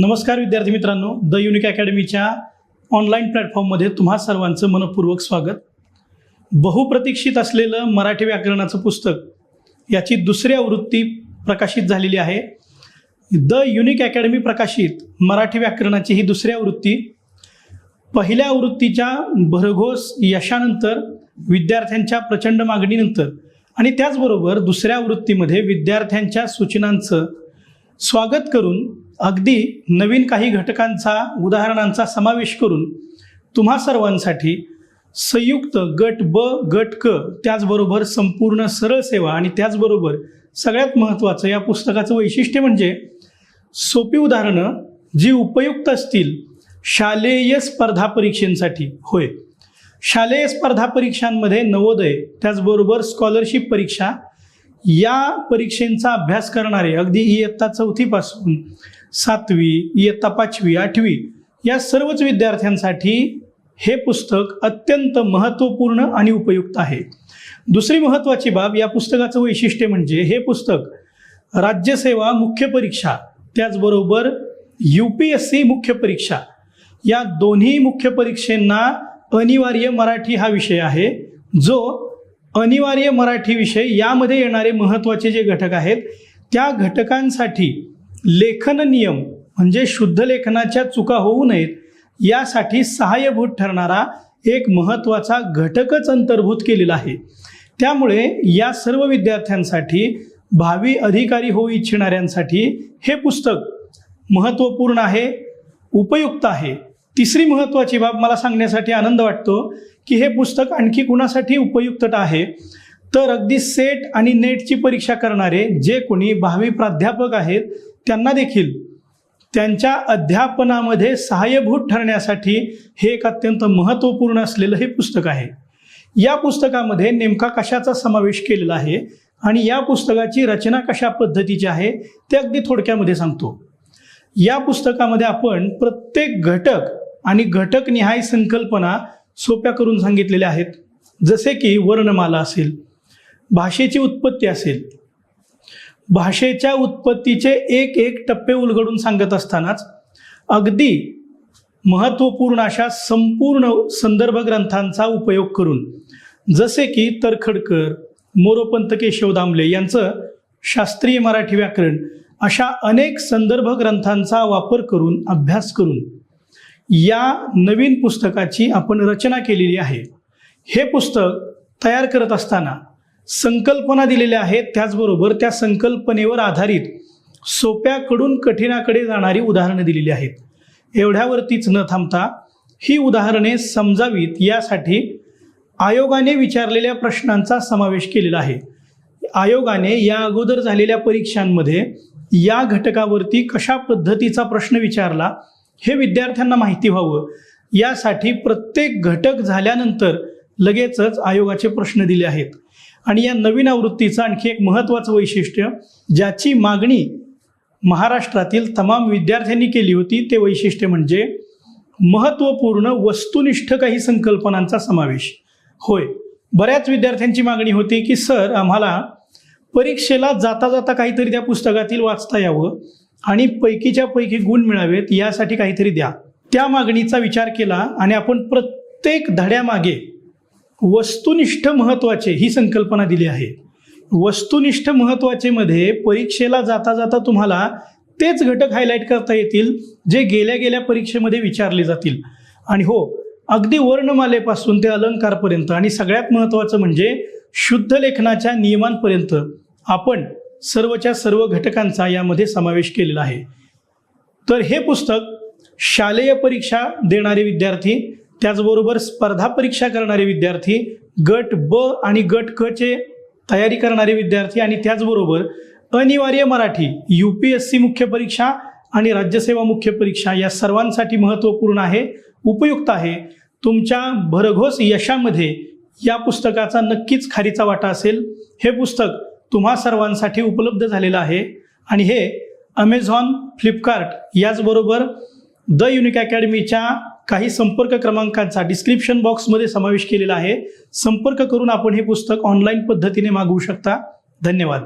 नमस्कार विद्यार्थी मित्रांनो द युनिक अकॅडमीच्या ऑनलाईन प्लॅटफॉर्ममध्ये तुम्हा सर्वांचं मनपूर्वक स्वागत. बहुप्रतीक्षित असलेलं मराठी व्याकरणाचं पुस्तक याची दुसरी आवृत्ती प्रकाशित झालेली आहे. द युनिक अकॅडमी प्रकाशित मराठी व्याकरणाची ही दुसरी आवृत्ती पहिल्या आवृत्तीच्या भरघोस यशानंतर विद्यार्थ्यांच्या प्रचंड मागणीनंतर आणि त्याचबरोबर दुसऱ्या आवृत्तीमध्ये विद्यार्थ्यांच्या सूचनांचं स्वागत करून अगदी नवीन काही घटकांचा उदाहरणांचा समावेश करून तुम्हा सर्वांसाठी संयुक्त गट ब गट क त्याचबरोबर संपूर्ण सरळ सेवा आणि त्याचबरोबर सगळ्यात महत्त्वाचं या पुस्तकाचं वैशिष्ट्य म्हणजे सोपी उदाहरणं जी उपयुक्त असतील शालेय स्पर्धा परीक्षेसाठी. होय. शालेय स्पर्धा परीक्षांमध्ये नवोदय त्याचबरोबर स्कॉलरशिप परीक्षा या परीक्षेंचा अभ्यास करणारे अगदी इयत्ता चौथीपासून सातवी इयत्ता पाचवी आठवी या सर्वच विद्यार्थ्यांसाठी हे पुस्तक अत्यंत महत्त्वपूर्ण आणि उपयुक्त आहे. दुसरी महत्त्वाची बाब या पुस्तकाचं वैशिष्ट्य म्हणजे हे पुस्तक राज्यसेवा मुख्य परीक्षा त्याचबरोबर यू पी एस सी मुख्य परीक्षा या दोन्ही मुख्य परीक्षेंना अनिवार्य मराठी हा विषय आहे जो अनिवार्य मराठी विषय यामध्ये येणारे महत्त्वाचे जे घटक आहेत त्या घटकांसाठी लेखन नियम म्हणजे शुद्ध लेखनाच्या चुका होऊ नयेत यासाठी सहाय्यभूत ठरणारा एक महत्त्वाचा घटकच अंतर्भूत केलेला आहे. त्यामुळे या सर्व विद्यार्थ्यांसाठी भावी अधिकारी होऊ इच्छिणाऱ्यांसाठी हे पुस्तक महत्त्वपूर्ण आहे उपयुक्त आहे. तिसरी महत्त्वाची बाब मला सांगण्यासाठी आनंद वाटतो की हे पुस्तक आणखी कुणासाठी उपयुक्त आहे? तर अगदी सेट आणि नेटची परीक्षा करणारे जे कोणी भावी प्राध्यापक आहेत त्यांना देखील त्यांच्या अध्यापनामध्ये सहाय्यभूत ठरण्यासाठी हे एक अत्यंत महत्त्वपूर्ण असलेलं हे पुस्तक आहे. या पुस्तकामध्ये नेमका कशाचा समावेश केलेला आहे आणि या पुस्तकाची रचना कशा पद्धतीची आहे ते अगदी थोडक्यामध्ये सांगतो. या पुस्तकामध्ये आपण प्रत्येक घटक आणि घटकनिहाय संकल्पना सोप्या करून सांगितलेल्या आहेत. जसे की वर्णमाला असेल भाषेची उत्पत्ती असेल. भाषेच्या उत्पत्तीचे एक एक टप्पे उलगडून सांगत असतानाच अगदी महत्त्वपूर्ण अशा संपूर्ण संदर्भ ग्रंथांचा उपयोग करून जसे की तरखडकर मोरोपंत केशव दामले यांचं शास्त्रीय मराठी व्याकरण अशा अनेक संदर्भ ग्रंथांचा वापर करून अभ्यास करून या नवीन पुस्तकाची आपण रचना केलेली आहे. हे पुस्तक तयार करत असताना संकल्पना दिलेल्या आहेत. त्याचबरोबर त्या संकल्पनेवर आधारित सोप्याकडून कठीणाकडे जाणारी उदाहरणं दिलेली आहेत. एवढ्यावरतीच न थांबता ही उदाहरणे समजावीत यासाठी आयोगाने विचारलेल्या प्रश्नांचा समावेश केलेला आहे. आयोगाने या अगोदर झालेल्या परीक्षांमध्ये या घटकावरती कशा पद्धतीचा प्रश्न विचारला हे विद्यार्थ्यांना माहिती व्हावं. यासाठी प्रत्येक घटक झाल्यानंतर लगेचच आयोगाचे प्रश्न दिले आहेत. आणि या नवीन आवृत्तीचं आणखी एक महत्त्वाचं वैशिष्ट्य ज्याची मागणी महाराष्ट्रातील तमाम विद्यार्थ्यांनी केली होती ते वैशिष्ट्य म्हणजे महत्त्वपूर्ण वस्तुनिष्ठ काही संकल्पनांचा समावेश. होय बऱ्याच विद्यार्थ्यांची मागणी होती की सर आम्हाला परीक्षेला जाता जाता काहीतरी त्या पुस्तकातील वाचता यावं. आणि पैकीच्या पैकी गुण मिळावेत यासाठी काहीतरी द्या. त्या मागणीचा विचार केला आणि आपण प्रत्येक धड्यामागे वस्तुनिष्ठ महत्त्वाचे ही संकल्पना दिली आहे. वस्तुनिष्ठ महत्त्वाचे मध्ये परीक्षेला जाता जाता तुम्हाला तेच घटक हायलाईट करता येतील जे गेल्या गेल्या परीक्षेमध्ये विचारले जातील. आणि हो अगदी वर्णमालेपासून ते अलंकारपर्यंत आणि सगळ्यात महत्त्वाचं म्हणजे शुद्ध लेखनाच्या नियमांपर्यंत आपण सर्वच्या सर्व घटकांचा यामध्ये समावेश केलेला आहे. तर हे पुस्तक शालेय परीक्षा देणारे विद्यार्थी त्याचबरोबर स्पर्धा परीक्षा करणारे विद्यार्थी गट ब आणि गट क चे तयारी करणारे विद्यार्थी आणि त्याचबरोबर अनिवार्य Marathi U P S C मुख्य परीक्षा आणि राज्यसेवा मुख्य परीक्षा या सर्वांसाठी महत्त्वपूर्ण आहे उपयुक्त आहे. तुमच्या भरघोस यशामध्ये या पुस्तकाचा नक्कीच खारीचा वाटा असेल. हे पुस्तक तुम्हा सर्वांसाठी उपलब्ध झालेलं आहे. आणि हे अमेझॉन फ्लिपकार्ट याचबरोबर द युनिक अकॅडमीच्या काही संपर्क क्रमांकांचा डिस्क्रिप्शन बॉक्समध्ये समावेश केलेला आहे. संपर्क करून आपण हे पुस्तक ऑनलाईन पद्धतीने मागवू शकता. धन्यवाद.